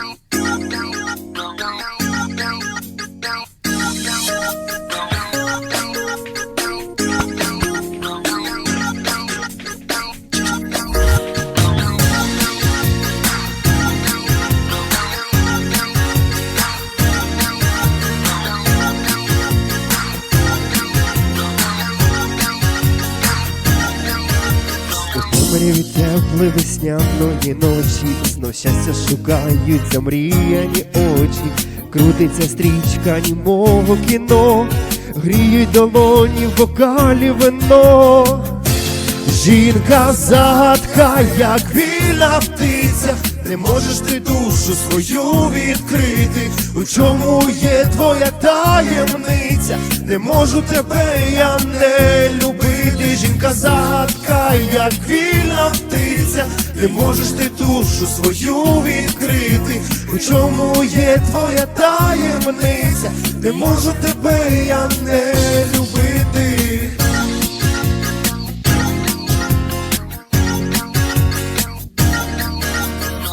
У темряві теплі весняної ночі Знов щастя шукають замріяні очі Крутиться стрічка німого кіно Гріють долоні в бокалі вино Жінка загадка, як вільна птиця, не можеш ти душу свою відкрити. У чому є твоя таємниця? Не можу тебе я не любити. Жінка загадка, не можеш ти душу свою відкрити. У чому є твоя таємниця? Не можу тебе я не любити.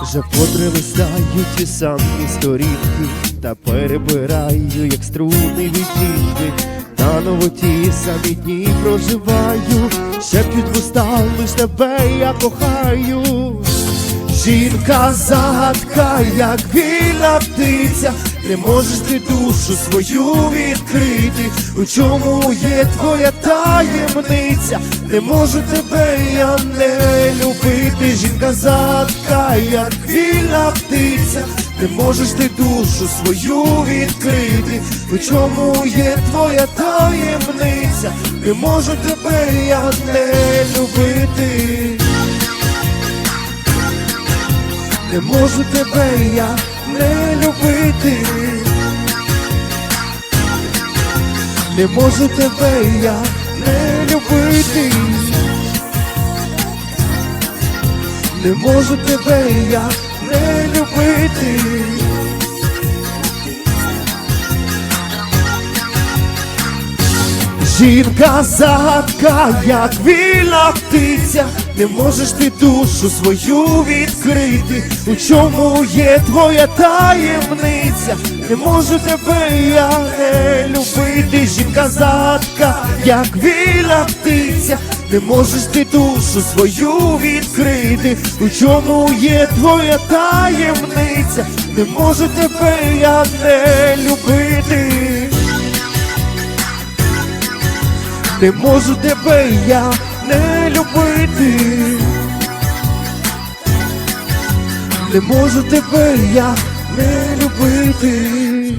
Вже вкотре листаю ті самі сторінки Та перебираю, як струни відтінки Наново ті самі дні проживаю Шепчуть вуста, лиш тебе я кохаю Жінка загадка, як вільна птиця, не можеш ти душу свою відкрити. У чому є твоя таємниця? Не можу тебе я не любити. Жінка загадка, як вільна птиця, не можеш ти душу свою відкрити. У чому є твоя таємниця? Не можу тебе я не любити. Не можу тебе я не любити, не можу тебе я не любити, не можу тебе я не любити. Жінка загадка, як вільна птиця, не можеш ти душу свою відкрити. У чому є твоя таємниця? Не можу тебе я не любити. Жінка загадка, як вільна птиця, не можеш ти душу свою відкрити. У чому є твоя таємниця? Не можу тебе я не любити. Не можу тебе я не любити, не можу тебе я не любити,